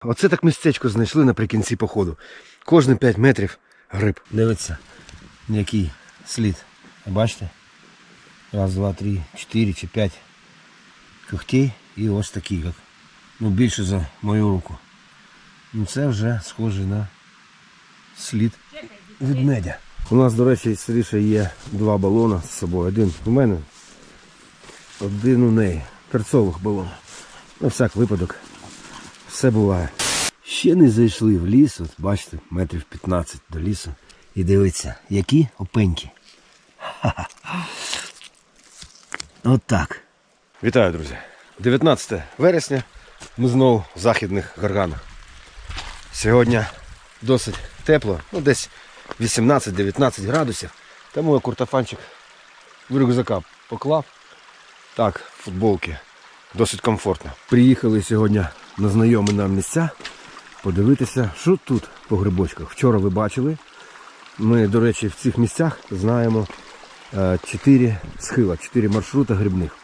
Оце так містечко знайшли наприкінці походу. Кожні 5 метрів гриб. Дивиться, який слід. Бачите? Раз, два, три, чотири чи п'ять когтей і ось такий, як. Ну, більше за мою руку. Ну це вже схоже на слід ведмедя. У нас, до речі, стріше є два балона з собою. Один у мене, один у неї. Перцових балон. На всяк випадок. Все буває. Ще не зайшли в ліс, от бачите, метрів 15 до лісу. І дивіться, які опеньки. Ха-ха. От так. Вітаю, друзі. 19 вересня. Ми знову в західних горганах. Сьогодні досить тепло, ну десь 18-19 градусів. Тому я куртофанчик в рюкзака поклав. Так, футболки. Досить комфортно. Приїхали сьогодні на знайомі нам місця подивитися, що тут по грибочках. Вчора ви бачили. Ми, до речі, в цих місцях знаємо е, чотири схила, чотири маршрути грибних.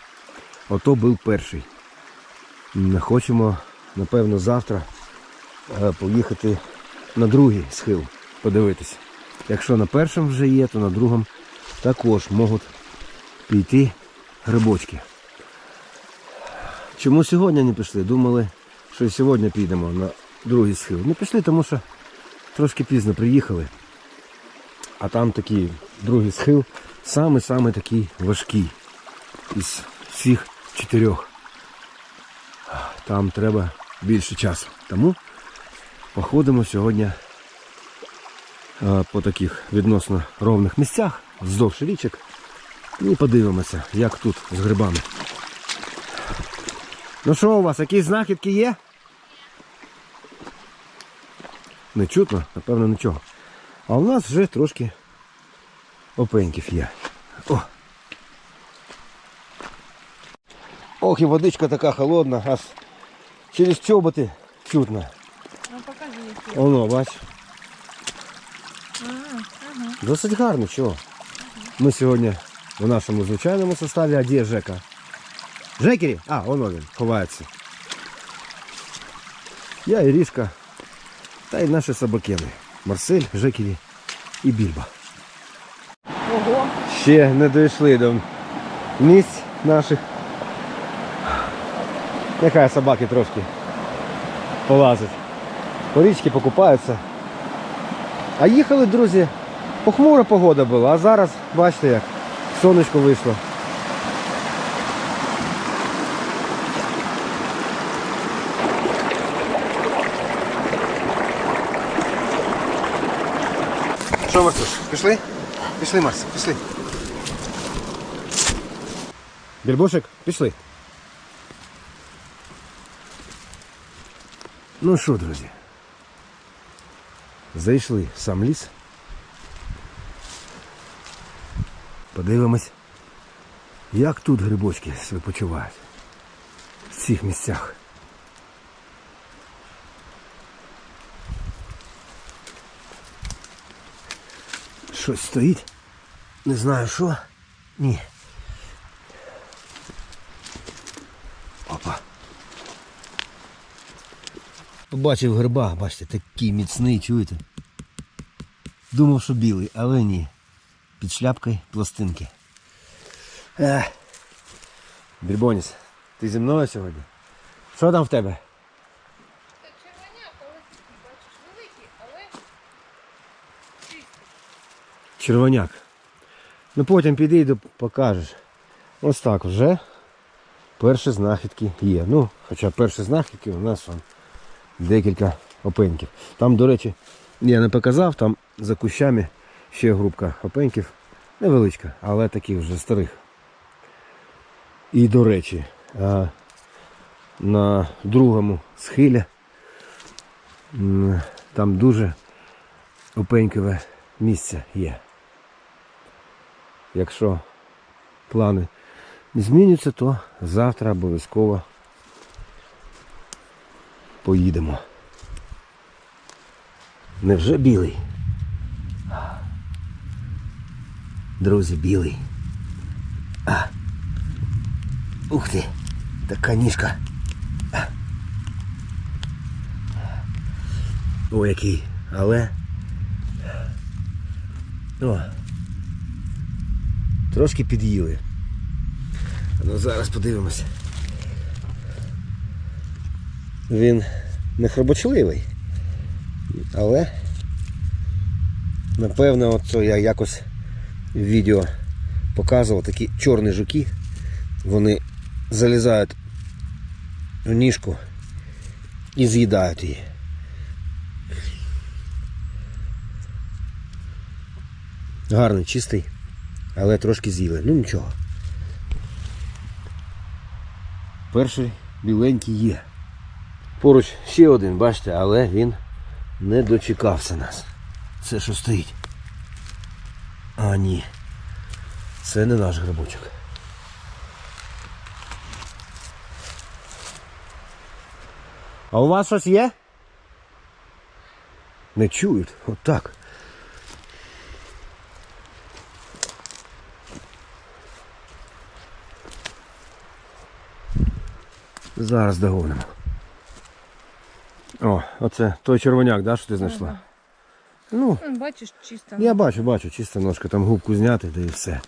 Ото був перший. Хочемо, напевно, завтра е, поїхати на другий схил, подивитися. Якщо на першому вже є, то на другому також можуть піти грибочки. Чому сьогодні не пішли? Думали, що сьогодні підемо на другий схил. Не пішли, тому що трошки пізно приїхали. А там такий другий схил, саме-саме такий важкий із всіх чотирьох. Там треба більше часу. Тому походимо сьогодні по таких відносно ровних місцях, вздовж річок. І подивимося, як тут з грибами. Ну що у вас, якісь знахідки є? Не чутно, напевно, нічого. А у нас вже трошки опеньків є. О! Ох, і водичка така холодна, аж через чоботи чутно. Ну покажи які. Воно, бач. А, ага. Досить гарно, чого. Ми сьогодні у нашому звичайному составі, а де Жека? Жекері? А, воно він, ховається. Я Ірішка, та й наші собакени. Марсель, Жекері і Більба. Ого. Ще не дійшли до місць наших. Нехай собаки трошки полазять. По річці покупаються. А їхали, друзі, похмура погода була, а зараз, бачите як, сонечко вийшло. Що, Марсуш, пішли? Пішли, Марс, пішли. Більбушек, пішли. Ну що, друзі? Зайшли в сам ліс. Подивимось, як тут грибочки себе почувають. В цих місцях. Щось стоїть. Не знаю що. Ні. Опа. Побачив гриба, бачите, такий міцний, чуєте? Думав, що білий, але ні. Під шляпкою пластинки. Ех. Бірбоніс, ти зі мною сьогодні? Що там в тебе? Це червоняк, але бачиш, великий, але чистий. Червоняк. Ну потім підійду, покажеш. Ось так вже перші знахідки є. Ну, хоча перші знахідки у нас вон, декілька опеньків. Там, до речі, я не показав, там за кущами ще групка опеньків. Невеличка, але таких вже старих. І до речі, на другому схилі там дуже опенькове місце є. Якщо плани не зміняться, то завтра обов'язково поїдемо. Невже білий? Друзі, білий. А. Ух ти, така ніжка. А. О, який. Але. О. Трошки під'їли. Ну зараз подивимося. Він не хробочливий. Але напевно оце я якось в відео показував такі чорні жуки. Вони залізають в ніжку і з'їдають її. Гарний, чистий, але трошки з'їли. Ну нічого. Перший біленький є. Поруч ще один, бачите, але він не дочекався нас. Це що стоїть? А, ні. Це не наш грибочок. А у вас щось є? Не чують. Отак. Зараз догонимо. О, оце той червоняк, да, що ти знайшла? Ну, Ну, Бачиш, чисто. я бачу, бачу, чисто ножка, там губку зняти, да і все.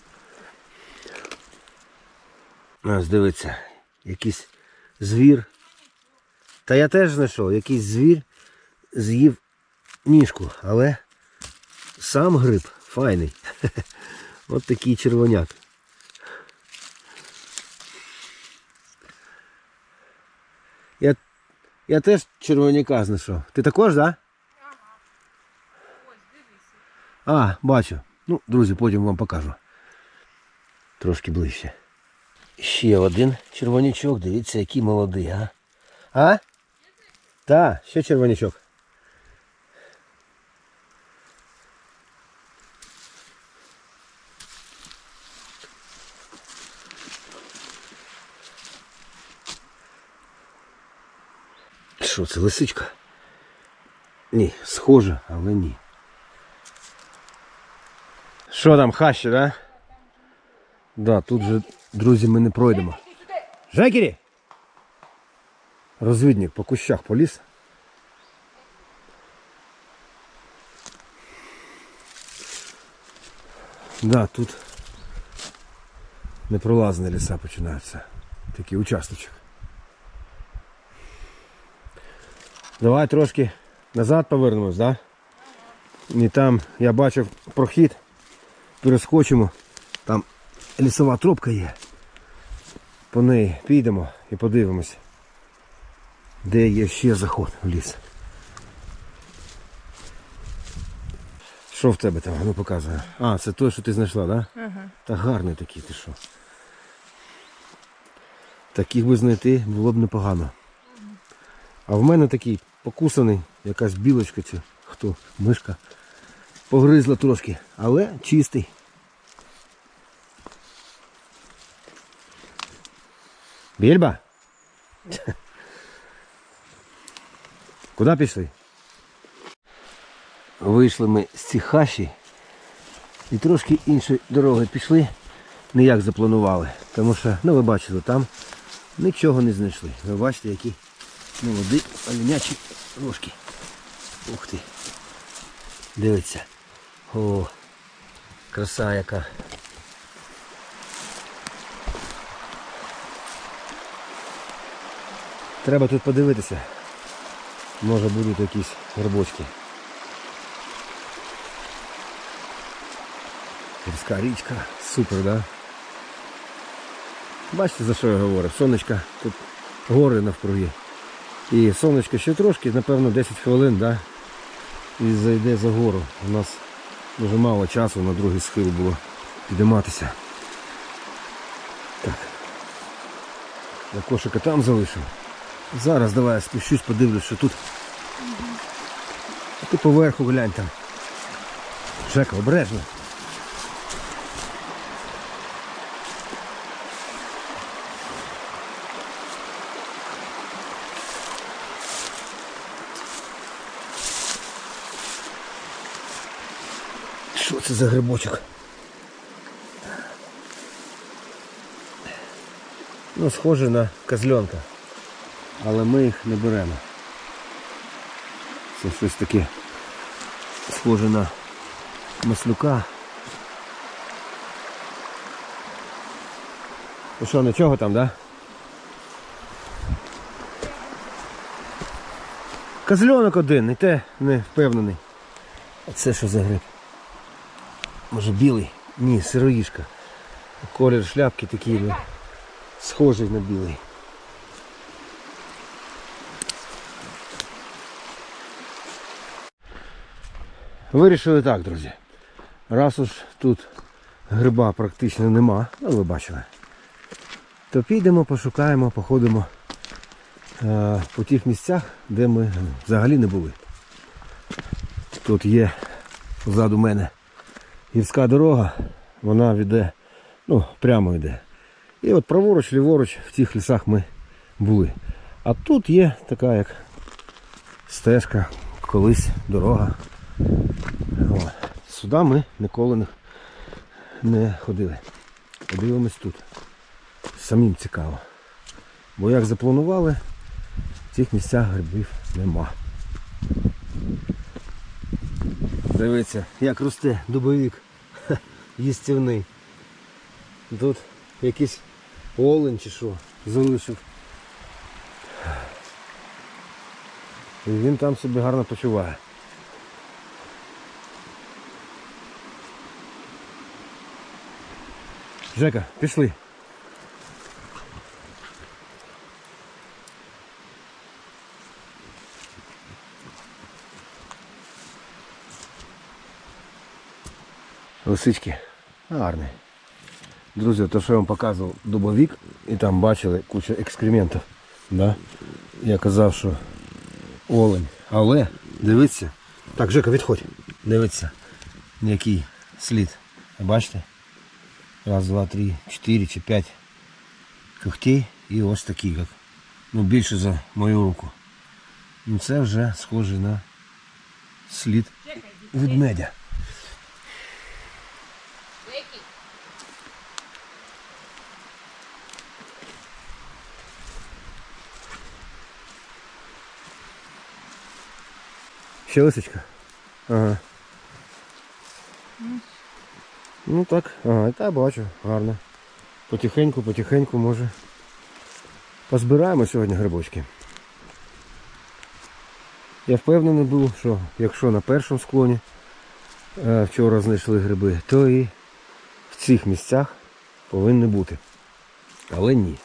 Ось дивиться, якийсь звір. Та я теж знайшов, якийсь звір з'їв ніжку, але сам гриб файний. От такий червоняк. Я, я теж червоняка знайшов. Ти також, так? Да? А, бачу. Ну, друзі, потім вам покажу. Трошки ближче. Ще один червонячок, дивіться, який молодий, а? А? Та, ще червонячок. Що це, лисичка? Ні, схоже, але ні. Що там, хащі, да? Да, тут же, друзі, ми не пройдемо. Жекері! Розвідник по кущах поліз. Да, тут непролазні ліса починаються. Такий участочок. Давай трошки назад повернемось, да? І там я бачив прохід перескочимо. Там лісова тропка є. По неї підемо і подивимось, де є ще заход в ліс. Що в тебе там? Ну показує. А, це той, що ти знайшла, так? Да? Ага. Та гарний такий, ти що. Таких би знайти було б непогано. А в мене такий покусаний, якась білочка чи хто, мишка. Погризла трошки, але чистий. Більба? Куди пішли? Вийшли ми з цієї хащі і трошки іншої дороги пішли, не як запланували. Тому що, ну ви бачили, там нічого не знайшли. Ви бачите, які молоді оленячі рожки. Ух ти. Дивіться. О, краса яка. Треба тут подивитися. Може будуть якісь грибочки. Гірська річка. Супер, да? Бачите, за що я говорю? Сонечка, тут гори навкруги. І сонечко ще трошки, напевно, 10 хвилин, да? І зайде за гору. У нас дуже мало часу на другий схил було підійматися. Так. Я кошика там залишив. Зараз давай я спущусь, подивлюсь, що тут. А ти поверху глянь там. Жека, обережно. Що це за грибочок? Ну, схоже на козленка. Але ми їх не беремо. Це щось таке схоже на маслюка. Ну що, нічого там, да? Козльонок один, і те не впевнений. А це що за гриб? Може білий? Ні, сироїшка. Колір шляпки такий, ну, схожий на білий. Вирішили так, друзі. Раз уж тут гриба практично нема, ну ви бачили, то підемо, пошукаємо, походимо е, по тих місцях, де ми взагалі не були. Тут є позаду мене гірська дорога, вона веде, ну, прямо йде. І от праворуч, ліворуч в тих лісах ми були. А тут є така як стежка, колись дорога. Сюди ми ніколи не, ходили. Подивимось тут. Самим цікаво. Бо як запланували, в цих місцях грибів нема. Дивіться, як росте дубовик Ха, їстівний. Тут якийсь олень чи що залишив. І він там собі гарно почуває. Жека, пішли. Лисички. Гарний. Друзі, то що я вам показував дубовік і там бачили кучу екскрементів. Да? Я казав, що олень. Але дивіться. Так, Жека, відходь. Дивіться. Який слід. Бачите? Раз, два, три, чотири чи п'ять когтей і ось такі, як. Ну, більше за мою руку. Ну це вже схоже на слід ведмедя. Ще лисичка? Ага. Ну так, ага, та бачу, гарно. Потихеньку, потихеньку може. Позбираємо сьогодні грибочки. Я впевнений був, що якщо на першому склоні е, вчора знайшли гриби, то і в цих місцях повинні бути. Але ні.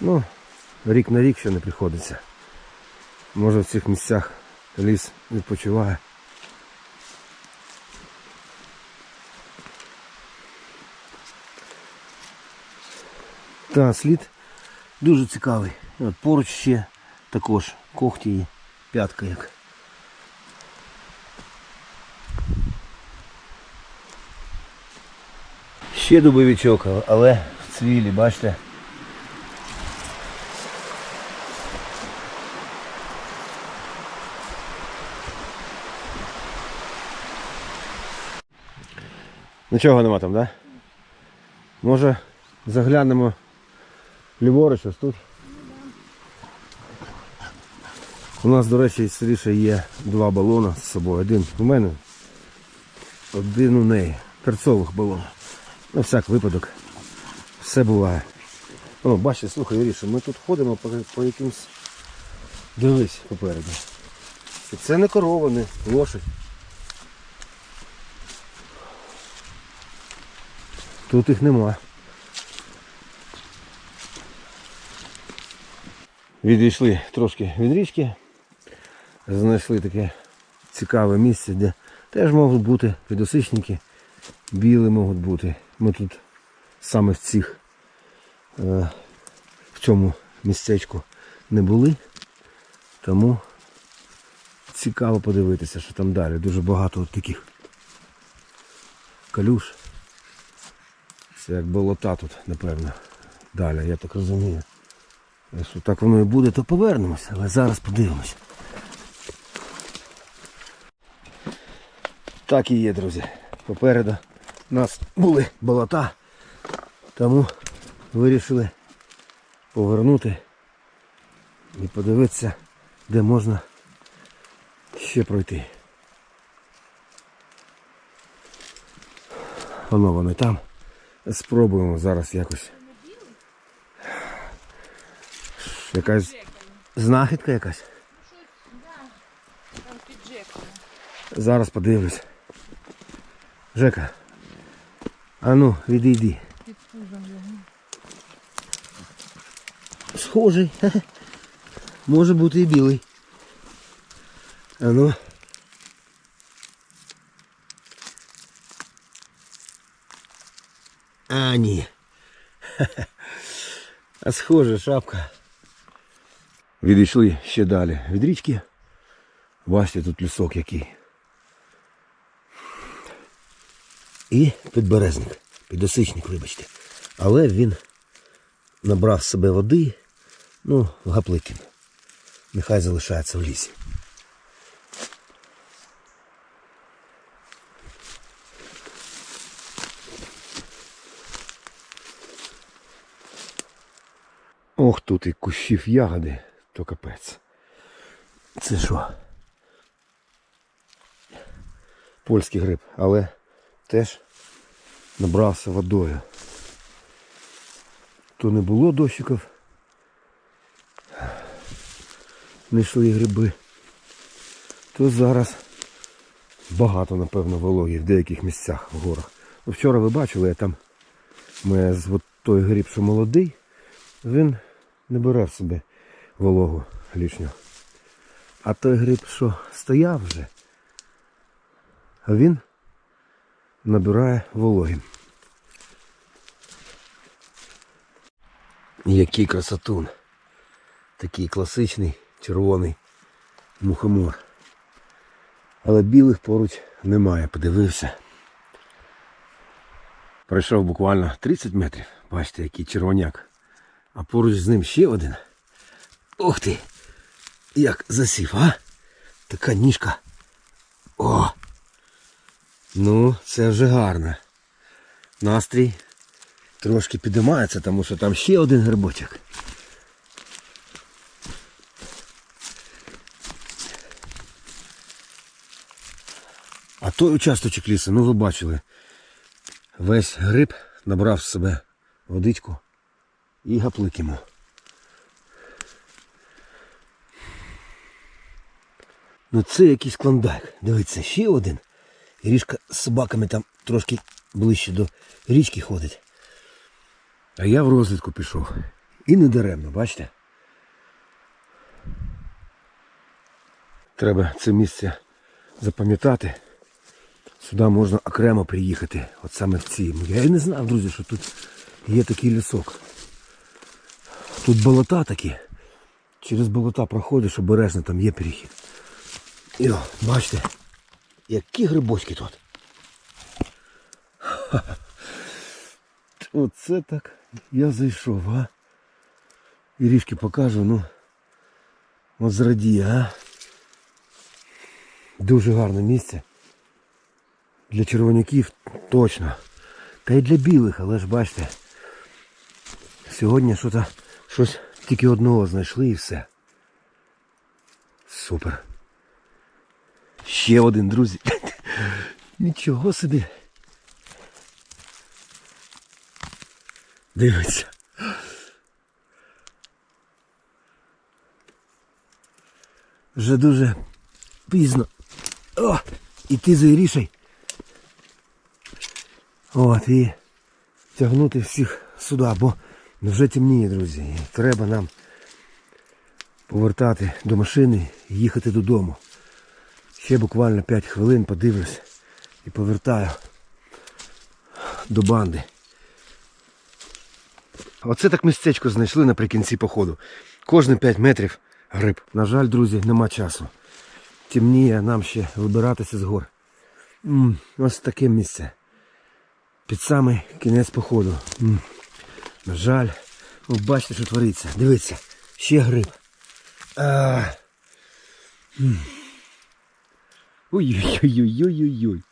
Ну, рік на рік ще не приходиться. Може в цих місцях ліс відпочиває. Та, слід дуже цікавий. От поруч ще також когті і п'ятка як. Ще дубовичок, але в цвілі, бачите. Нічого нема там, так? Да? Може заглянемо ліворуч ось тут. У нас, до речі, сиріше є два балона з собою. Один у мене, один у неї. Перцових балон. На всяк випадок. Все буває. О, бачите, слухай, Юріше, ми тут ходимо по, по якимсь. Дивись попереду. Це не корова, не лошадь. Тут їх нема. Відійшли трошки від річки. Знайшли таке цікаве місце, де теж можуть бути підосичники, білі можуть бути. Ми тут саме в цих е, в цьому містечку не були, тому цікаво подивитися, що там далі. Дуже багато от таких калюш. Це як болота тут, напевно. Далі, я так розумію. Якщо так воно і буде, то повернемося, але зараз подивимося. Так і є, друзі. Попереду у нас були болота, тому вирішили повернути і подивитися, де можна ще пройти. Воно вони там. Спробуємо зараз якось. Якась знахідка якась. Зараз подивлюсь. Жека. А ну, відійди. Схожий. Може бути і білий. А ну. Ні. А схоже, шапка. Відійшли ще далі від річки. Бачите, тут лісок який. І підберезник, підосичник, вибачте. Але він набрав себе води, ну, гапликін. Нехай залишається в лісі. Ох, тут і кущів ягоди, то капець. Це що? Польський гриб, але теж набрався водою. То не було дощиків. Не йшли гриби. То зараз багато, напевно, вологі в деяких місцях в горах. Вчора ви бачили, я там ми з той гриб, що молодий, він не бере в себе вологу лишню. А той гриб, що стояв вже, він набирає вологи. Який красотун. Такий класичний червоний мухомор. Але білих поруч немає, подивився. Пройшов буквально 30 метрів. Бачите, який червоняк. А поруч з ним ще один. Ух ти! Як засів, а? Така ніжка. О! Ну, це вже гарно. Настрій трошки підіймається, тому що там ще один грибочок. А той участочок лісу, ну ви бачили, весь гриб набрав в себе водичку і гаплик йому. Ну це якийсь клондайк. Дивіться, ще один. Ріжка з собаками там трошки ближче до річки ходить. А я в розвідку пішов. І не даремно, бачите? Треба це місце запам'ятати. Сюди можна окремо приїхати. От саме в ці. Я і не знав, друзі, що тут є такий лісок. Тут болота такі. Через болота проходиш обережно, там є перехід. І о, бачите, які грибочки тут. Оце так я зайшов, а. І ріжки покажу, ну. От зрадіє, а. Дуже гарне місце. Для червоняків точно. Та й для білих, але ж бачите. Сьогодні щось, щось тільки одного знайшли і все. Супер. Ще один, друзі. Нічого собі. Дивиться. Вже дуже пізно. О! І ти заірішай. От і тягнути всіх сюди, бо вже темніє, друзі. І треба нам повертати до машини і їхати додому. Ще буквально 5 хвилин подивлюсь і повертаю до банди. Оце так містечко знайшли наприкінці походу. Кожні 5 метрів гриб. На жаль, друзі, нема часу. Темніє нам ще вибиратися з гор. М, ось таке місце. Під самий кінець походу. М. На жаль, ви бачите, що твориться. Дивіться, ще гриб. А. Ой-ой-ой-ой-ой-ой.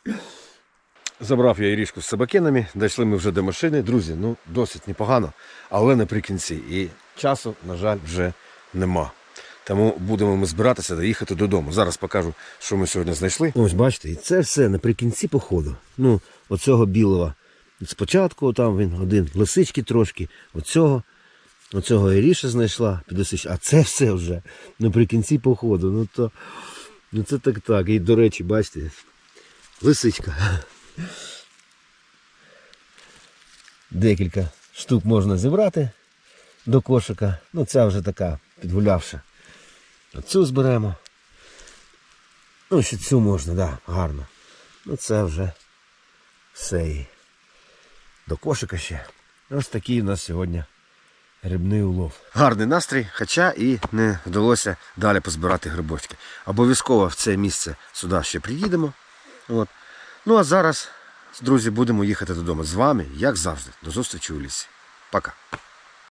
Забрав я Ірішку з собакенами, дійшли ми вже до машини. Друзі, ну досить непогано, але наприкінці. І часу, на жаль, вже нема. Тому будемо ми збиратися та їхати додому. Зараз покажу, що ми сьогодні знайшли. Ось бачите, і це все наприкінці походу. Ну, оцього білого. Спочатку там він один, лисички трошки, оцього, оцього Іріша знайшла, підосич, а це все вже наприкінці походу. Ну то ну це так так. І до речі, бачите, лисичка. Декілька штук можна зібрати до кошика. Ну, ця вже така підгулявша. Оцю зберемо. Ну, ще цю можна, да, гарно. Ну, це вже все. До кошика ще. Ось такий у нас сьогодні грибний улов. Гарний настрій, хоча і не вдалося далі позбирати грибочки. Обов'язково в це місце сюди ще приїдемо. От. Ну а зараз, друзі, будемо їхати додому з вами, як завжди. До зустрічі у лісі. Пока.